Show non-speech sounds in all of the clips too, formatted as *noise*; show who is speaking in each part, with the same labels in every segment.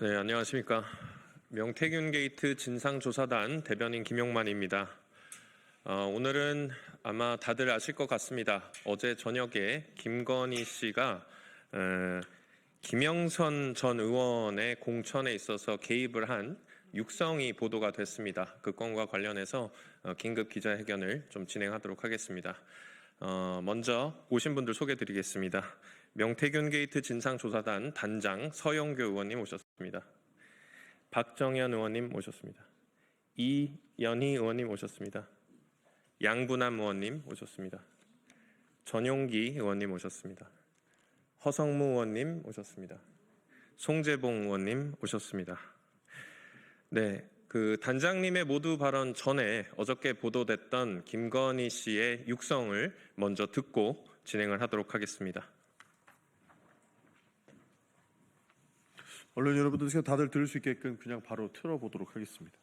Speaker 1: 네, 안녕하십니까. 명태균 게이트 진상조사단 대변인 김용만입니다. 어, 오늘은 아마 다들 아실 것 같습니다. 어제 저녁에 김건희 씨가 에, 김영선 전 의원의 공천에 있어서 개입을 한 육성이 보도가 됐습니다. 그 건과 관련해서 어, 긴급 기자회견을 좀 진행하도록 하겠습니다. 어, 먼저 오신 분들 소개드리겠습니다. 명태균 게이트 진상조사단 단장 서영교 의원님 오셨습니다. 박정현 의원님 오셨습니다. 이연희 의원님 오셨습니다. 양분남 의원님 오셨습니다. 전용기 의원님 오셨습니다. 허성무 의원님 오셨습니다. 송재봉 의원님 오셨습니다. 네, 그 단장님의 모두 발언 전에 어저께 보도됐던 김건희 씨의 육성을 먼저 듣고 진행을 하도록 하겠습니다.
Speaker 2: 언론 여러분들 다들 들을 수 있게끔 그냥 바로 틀어보도록 하겠습니다.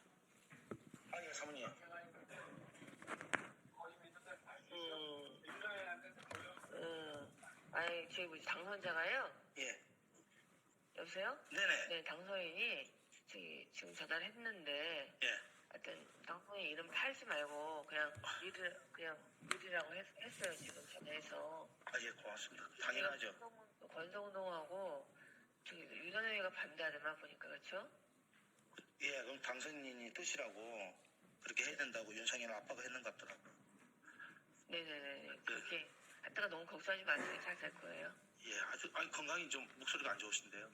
Speaker 3: 아니 사모님
Speaker 4: 음, 아니 저희 뭐지 당선자가요.
Speaker 3: 예
Speaker 4: 여보세요?
Speaker 3: 네네
Speaker 4: 네, 당선인이 저기 지금 전화했는데
Speaker 3: 예
Speaker 4: 하여튼 당선인 이름 팔지 말고 그냥 미르 그냥 미르라고 했, 했어요 지금 전화해서.
Speaker 3: 아 예 고맙습니다 당연하죠
Speaker 4: 권성동하고 유선회가 반대하더만 보니까 그렇죠?
Speaker 3: 예 그럼 당선인이 뜻이라고 그렇게 해야 된다고 윤석열 아빠가 했는 것 같더라고요
Speaker 4: 네네네 그렇게 하다가 너무 걱정하지 마세요 잘 될 거예요.
Speaker 3: 예 아주 아니 건강이 좀 목소리가 안 좋으신데요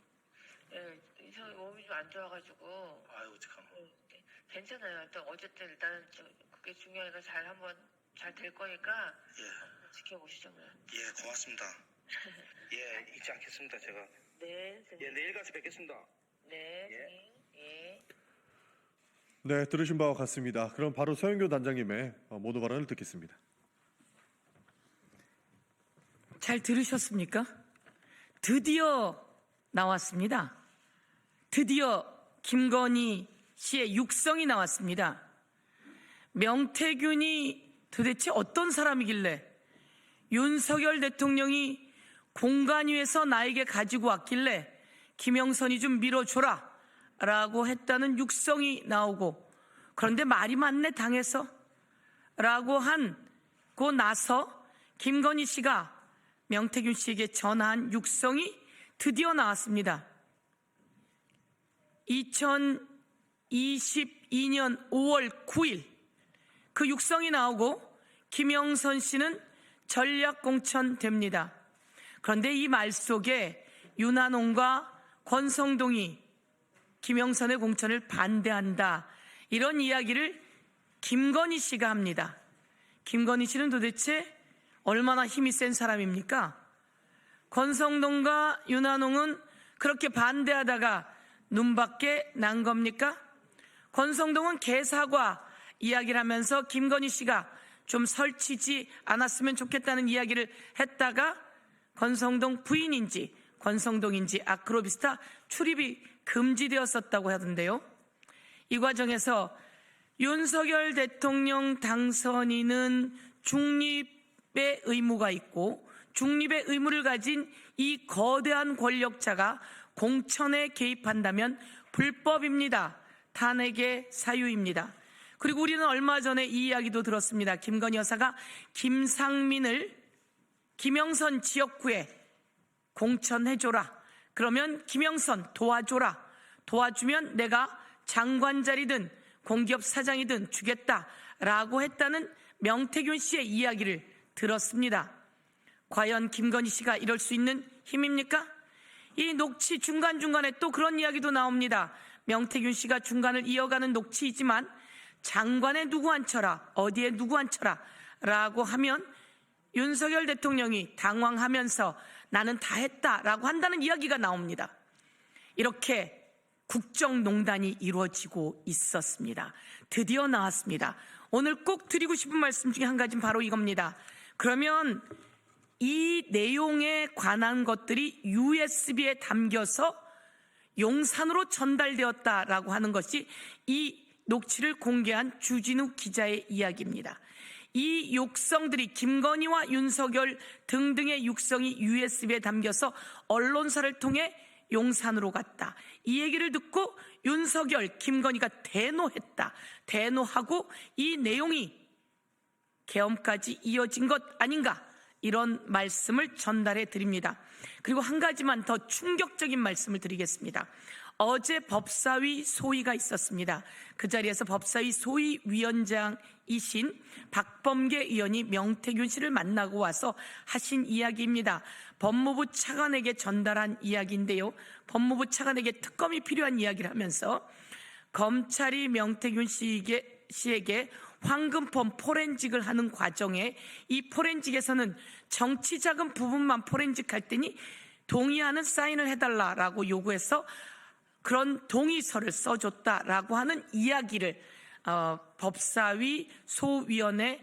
Speaker 4: 예, 이상 몸이 좀 안 좋아가지고
Speaker 3: 아유 어떡하노
Speaker 4: 음, 네. 괜찮아요. 일단 어쨌든 일단은 저, 그게 중요하니까 잘 한번 잘 될 거니까
Speaker 3: 예
Speaker 4: 지켜보시죠. 뭐.
Speaker 3: 예, 고맙습니다 *laughs* 예 잊지 않겠습니다 제가
Speaker 4: 네,
Speaker 3: 예
Speaker 4: 선생님.
Speaker 3: 내일 가서 뵙겠습니다
Speaker 4: 네,
Speaker 3: 예.
Speaker 4: 선생님. 예.
Speaker 2: 네, 들으신 바와 같습니다. 그럼 바로 서영교 단장님의 어, 모두 발언을 듣겠습니다.
Speaker 5: 잘 들으셨습니까? 드디어 나왔습니다. 드디어 김건희 씨의 육성이 나왔습니다. 명태균이 도대체 어떤 사람이길래 윤석열 대통령이 공간 위에서 나에게 가지고 왔길래 김영선이 좀 밀어줘라 라고 했다는 육성이 나오고 그런데 말이 많네 당해서 라고 한 고 나서 김건희 씨가 명태균 씨에게 전한 육성이 드디어 나왔습니다. 2022년 5월 9일 그 육성이 나오고 김영선 씨는 전략 공천됩니다. 그런데 이 말 속에 윤한홍과 권성동이 김영선의 공천을 반대한다. 이런 이야기를 김건희 씨가 합니다. 김건희 씨는 도대체 얼마나 힘이 센 사람입니까? 권성동과 윤한홍은 그렇게 반대하다가 눈밖에 난 겁니까? 권성동은 개사과 이야기를 하면서 김건희 씨가 좀 설치지 않았으면 좋겠다는 이야기를 했다가 권성동 부인인지 권성동인지 아크로비스타 출입이 금지되었었다고 하던데요. 이 과정에서 윤석열 대통령 당선인은 중립의 의무가 있고 중립의 의무를 가진 이 거대한 권력자가 공천에 개입한다면 불법입니다. 탄핵의 사유입니다. 그리고 우리는 얼마 전에 이 이야기도 들었습니다. 김건희 여사가 김상민을 김영선 지역구에 공천해줘라. 그러면 김영선 도와줘라. 도와주면 내가 장관 자리든 공기업 사장이든 주겠다라고 했다는 명태균 씨의 이야기를 들었습니다. 과연 김건희 씨가 이럴 수 있는 힘입니까? 이 녹취 중간중간에 또 그런 이야기도 나옵니다. 명태균 씨가 중간을 이어가는 녹취이지만 장관에 누구 앉혀라, 어디에 누구 앉혀라 라고 하면 윤석열 대통령이 당황하면서 나는 다 했다라고 한다는 이야기가 나옵니다. 이렇게 국정농단이 이루어지고 있었습니다. 드디어 나왔습니다. 오늘 꼭 드리고 싶은 말씀 중에 한 가지는 바로 이겁니다. 그러면 이 내용에 관한 것들이 USB에 담겨서 용산으로 전달되었다라고 하는 것이 이 녹취를 공개한 주진우 기자의 이야기입니다. 이 육성들이 김건희와 윤석열 등등의 육성이 USB에 담겨서 언론사를 통해 용산으로 갔다. 이 얘기를 듣고 윤석열, 김건희가 대노했다. 대노하고 이 내용이 계엄까지 이어진 것 아닌가 이런 말씀을 전달해 드립니다. 그리고 한 가지만 더 충격적인 말씀을 드리겠습니다. 어제 법사위 소위가 있었습니다. 그 자리에서 법사위 소위 위원장이 신 박범계 의원이 명태균 씨를 만나고 와서 하신 이야기입니다. 법무부 차관에게 전달한 이야기인데요. 법무부 차관에게 특검이 필요한 이야기를 하면서 검찰이 명태균 씨에게, 씨에게 황금폰 포렌직을 하는 과정에 이 포렌직에서는 정치자금 부분만 포렌직할 때니 동의하는 사인을 해달라라고 요구해서 그런 동의서를 써줬다라고 하는 이야기를 어, 법사위 소위원회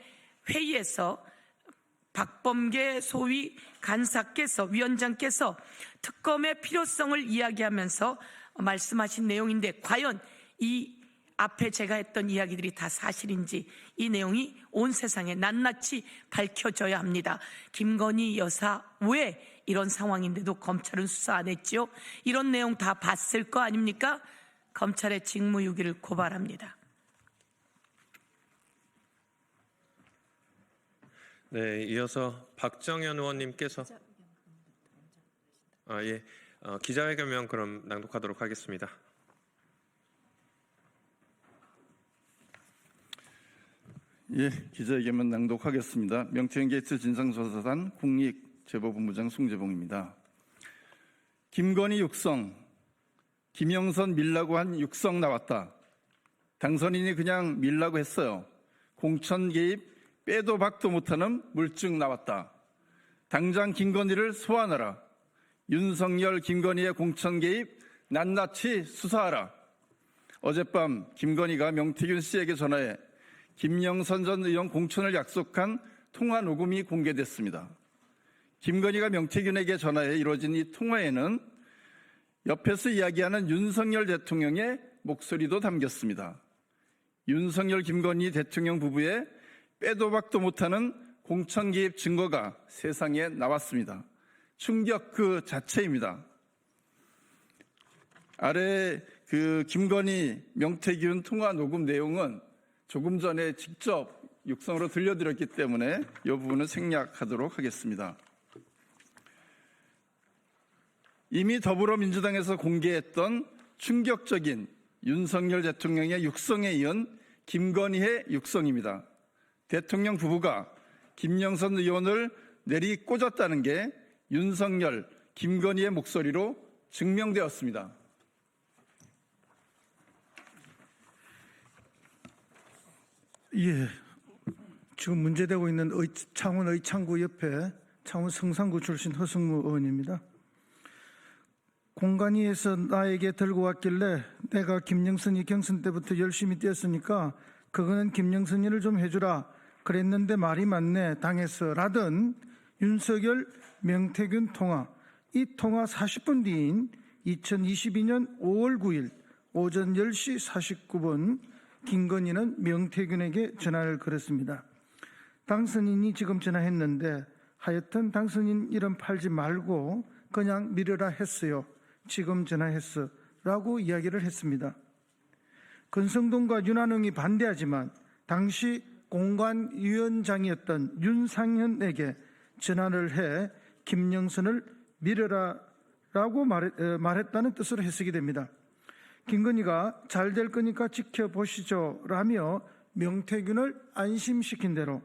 Speaker 5: 회의에서 박범계 소위 간사께서 위원장께서 특검의 필요성을 이야기하면서 말씀하신 내용인데 과연 이 앞에 제가 했던 이야기들이 다 사실인지 이 내용이 온 세상에 낱낱이 밝혀져야 합니다. 김건희 여사 왜 이런 상황인데도 검찰은 수사 안 했죠? 이런 내용 다 봤을 거 아닙니까? 검찰의 직무유기를 고발합니다.
Speaker 1: 네, 이어서 박정현 의원님께서 아 예, 어, 기자회견명 그럼 낭독하도록 하겠습니다.
Speaker 6: 예, 기자회견문 낭독하겠습니다. 명태현 게이트 진상조사단 국립제보본부장 송재봉입니다. 김건희 육성, 김영선 밀라고 한 육성 나왔다. 당선인이 그냥 밀라고 했어요. 공천 개입 빼도 박도 못하는 물증 나왔다. 당장 김건희를 소환하라. 윤석열, 김건희의 공천 개입 낱낱이 수사하라. 어젯밤 김건희가 명태균 씨에게 전화해 김영선 전 의원 공천을 약속한 통화 녹음이 공개됐습니다. 김건희가 명태균에게 전화해 이루어진 이 통화에는 옆에서 이야기하는 윤석열 대통령의 목소리도 담겼습니다. 윤석열 김건희 대통령 부부의 빼도 박도 못하는 공천 개입 증거가 세상에 나왔습니다. 충격 그 자체입니다. 아래 그 김건희 명태균 통화 녹음 내용은 조금 전에 직접 육성으로 들려드렸기 때문에 이 부분은 생략하도록 하겠습니다. 이미 더불어민주당에서 공개했던 충격적인 윤석열 대통령의 육성에 이은 김건희의 육성입니다. 대통령 부부가 김영선 의원을 내리 꽂았다는 게 윤석열, 김건희의 목소리로 증명되었습니다.
Speaker 7: 예. 지금 문제되고 있는 의, 창원 의창구 옆에 창원 성산구 출신 허승무 의원입니다. 공간위에서 나에게 들고 왔길래 내가 김영선이 경선 때부터 열심히 뛰었으니까 그거는 김영선이를 좀 해주라 그랬는데 말이 맞네 당에서 라던 윤석열 명태균 통화 이 통화 40분 뒤인 2022년 5월 9일 오전 10시 49분 김건희는 명태균에게 전화를 걸었습니다. 당선인이 지금 전화했는데 하여튼 당선인 이름 팔지 말고 그냥 미려라 했어요. 지금 전화했어. 라고 이야기를 했습니다. 건성동과 윤한홍이 반대하지만 당시 공관위원장이었던 윤상현에게 전화를 해 김영선을 미려라 라고 말했 다는 뜻으로 해석이 됩니다. 김건희가 잘 될 거니까 지켜보시죠 라며 명태균을 안심시킨 대로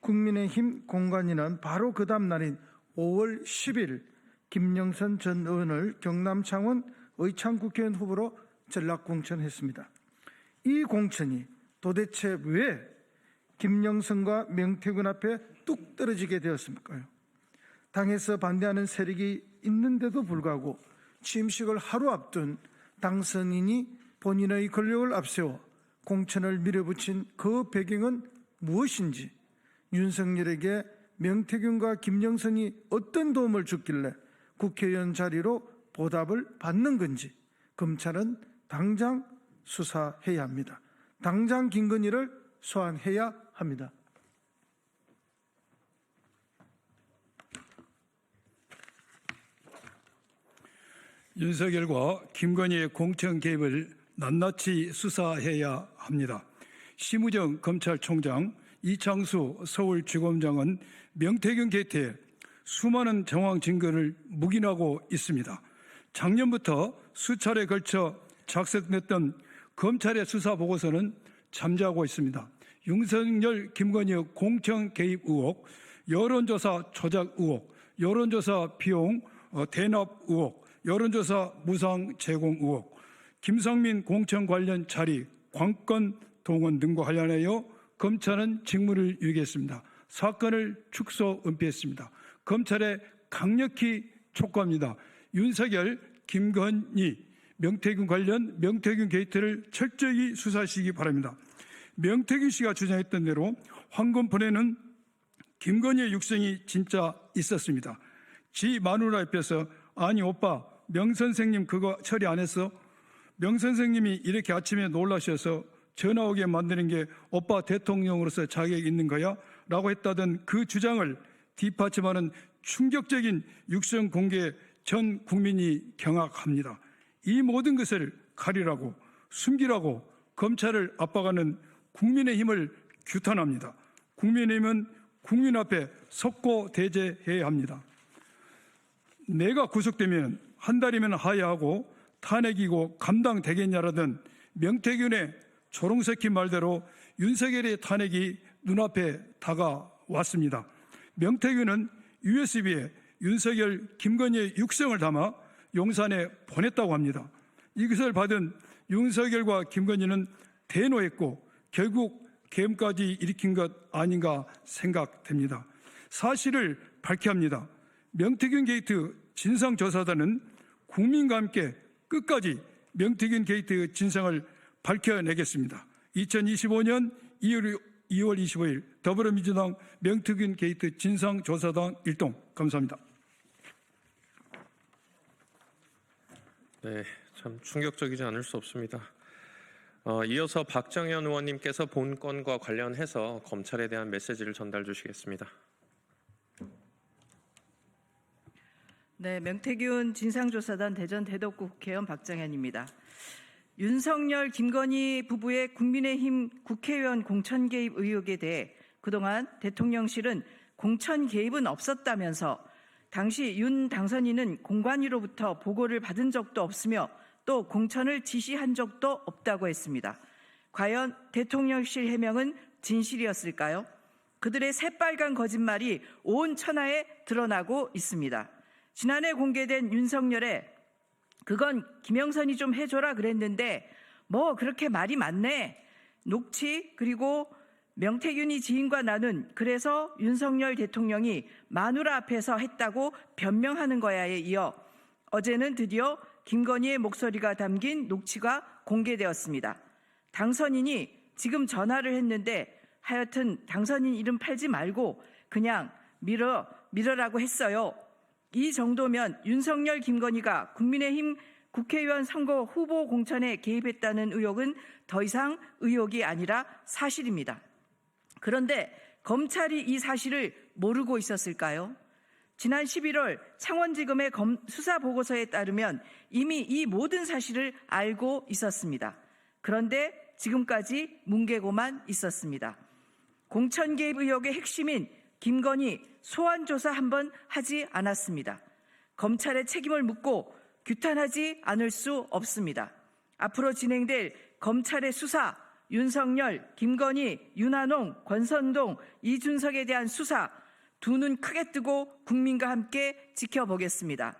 Speaker 7: 국민의힘 공관위는 바로 그 다음 날인 5월 10일 김영선 전 의원을 경남 창원 의창국회의원 후보로 전략 공천했습니다. 이 공천이 도대체 왜 김영선과 명태균 앞에 뚝 떨어지게 되었습니까요? 당에서 반대하는 세력이 있는데도 불구하고 취임식을 하루 앞둔 당선인이 본인의 권력을 앞세워 공천을 밀어붙인 그 배경은 무엇인지 윤석열에게 명태균과 김영선이 어떤 도움을 줬길래 국회의원 자리로 보답을 받는 건지 검찰은 당장 수사해야 합니다. 당장 김건희를 소환해야 합니다.
Speaker 8: 윤석열과 김건희의 공천 개입을 낱낱이 수사해야 합니다. 심우정 검찰총장, 이창수 서울지검장은 명태균 게이트에 수많은 정황 증거를 묵인하고 있습니다. 작년부터 수차례 걸쳐 작성됐던 검찰의 수사 보고서는 잠자고 있습니다. 윤석열, 김건희의 공천 개입 의혹, 여론조사 조작 의혹, 여론조사 비용 어, 대납 의혹, 여론조사 무상 제공 의혹, 김성민 공천 관련 자리, 관건 동원 등과 관련하여 검찰은 직무를 유기했습니다. 사건을 축소 은폐했습니다. 검찰에 강력히 촉구합니다. 윤석열, 김건희, 명태균 관련 명태균 게이트를 철저히 수사하시기 바랍니다. 명태균 씨가 주장했던 대로 황금폰에는 김건희의 육성이 진짜 있었습니다. 지 마누라 옆에서 아니 오빠 명 선생님 그거 처리 안 했어? 명 선생님이 이렇게 아침에 놀라셔서 전화 오게 만드는 게 오빠 대통령으로서 자격 있는 거야? 라고 했다던 그 주장을 뒷받침하는 충격적인 육성 공개 전 국민이 경악합니다. 이 모든 것을 가리라고 숨기라고 검찰을 압박하는 국민의 힘을 규탄합니다. 국민의힘은 국민 앞에 석고 대제해야 합니다. 내가 구속되면 한 달이면 하야하고 탄핵이고 감당되겠냐라던 명태균의 조롱새끼 말대로 윤석열의 탄핵이 눈앞에 다가왔습니다. 명태균은 USB에 윤석열, 김건희의 육성을 담아 용산에 보냈다고 합니다. 이것을 받은 윤석열과 김건희는 대노했고 결국 계엄까지 일으킨 것 아닌가 생각됩니다. 사실을 밝혀야 합니다. 명태균 게이트 진상조사단은 국민과 함께 끝까지 명태균 게이트 진상을 밝혀내겠습니다. 2025년 2월, 2월 25일 더불어민주당 명태균 게이트 진상조사단 일동 감사합니다.
Speaker 1: 네, 참 충격적이지 않을 수 없습니다. 어, 이어서 박정현 의원님께서 본 건과 관련해서 검찰에 대한 메시지를 전달 주시겠습니다.
Speaker 9: 네, 명태균 진상조사단 대전 대덕구 국회의원 박정현입니다. 윤석열, 김건희 부부의 국민의힘 국회의원 공천 개입 의혹에 대해 그동안 대통령실은 공천 개입은 없었다면서 당시 윤 당선인은 공관위로부터 보고를 받은 적도 없으며 또 공천을 지시한 적도 없다고 했습니다. 과연 대통령실 해명은 진실이었을까요? 그들의 새빨간 거짓말이 온 천하에 드러나고 있습니다. 지난해 공개된 윤석열의 그건 김영선이 좀 해줘라 그랬는데 뭐 그렇게 말이 많네. 녹취 그리고 명태균이 지인과 나눈 그래서 윤석열 대통령이 마누라 앞에서 했다고 변명하는 거야에 이어 어제는 드디어 김건희의 목소리가 담긴 녹취가 공개되었습니다. 당선인이 지금 전화를 했는데 하여튼 당선인 이름 팔지 말고 그냥 밀어 밀어라고 했어요. 이 정도면 윤석열 김건희가 국민의힘 국회의원 선거 후보 공천에 개입했다는 의혹은 더 이상 의혹이 아니라 사실입니다. 그런데 검찰이 이 사실을 모르고 있었을까요? 지난 11월 창원지검의 수사 보고서에 따르면 이미 이 모든 사실을 알고 있었습니다. 그런데 지금까지 뭉개고만 있었습니다. 공천 개입 의혹의 핵심인 김건희 소환 조사 한 번 하지 않았습니다. 검찰의 책임을 묻고 규탄하지 않을 수 없습니다. 앞으로 진행될 검찰의 수사, 윤석열, 김건희, 윤한홍, 권선동, 이준석에 대한 수사 두 눈 크게 뜨고 국민과 함께 지켜보겠습니다.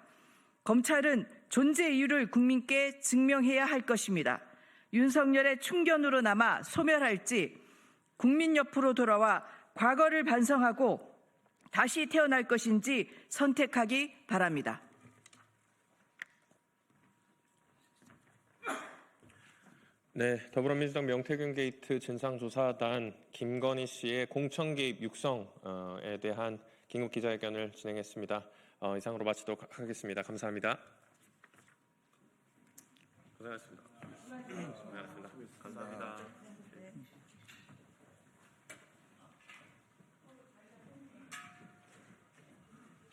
Speaker 9: 검찰은 존재 이유를 국민께 증명해야 할 것입니다. 윤석열의 충견으로 남아 소멸할지 국민 옆으로 돌아와 과거를 반성하고 다시 태어날 것인지 선택하기 바랍니다.
Speaker 1: 네, 더불어민주당 명태균 게이트 진상조사단 김건희 씨의 공천 개입 육성에 대한 긴급 기자회견을 진행했습니다. 어, 이상으로 마치도록 하겠습니다. 감사합니다. 고생하셨습니다. 고생하셨습니다. 감사합니다.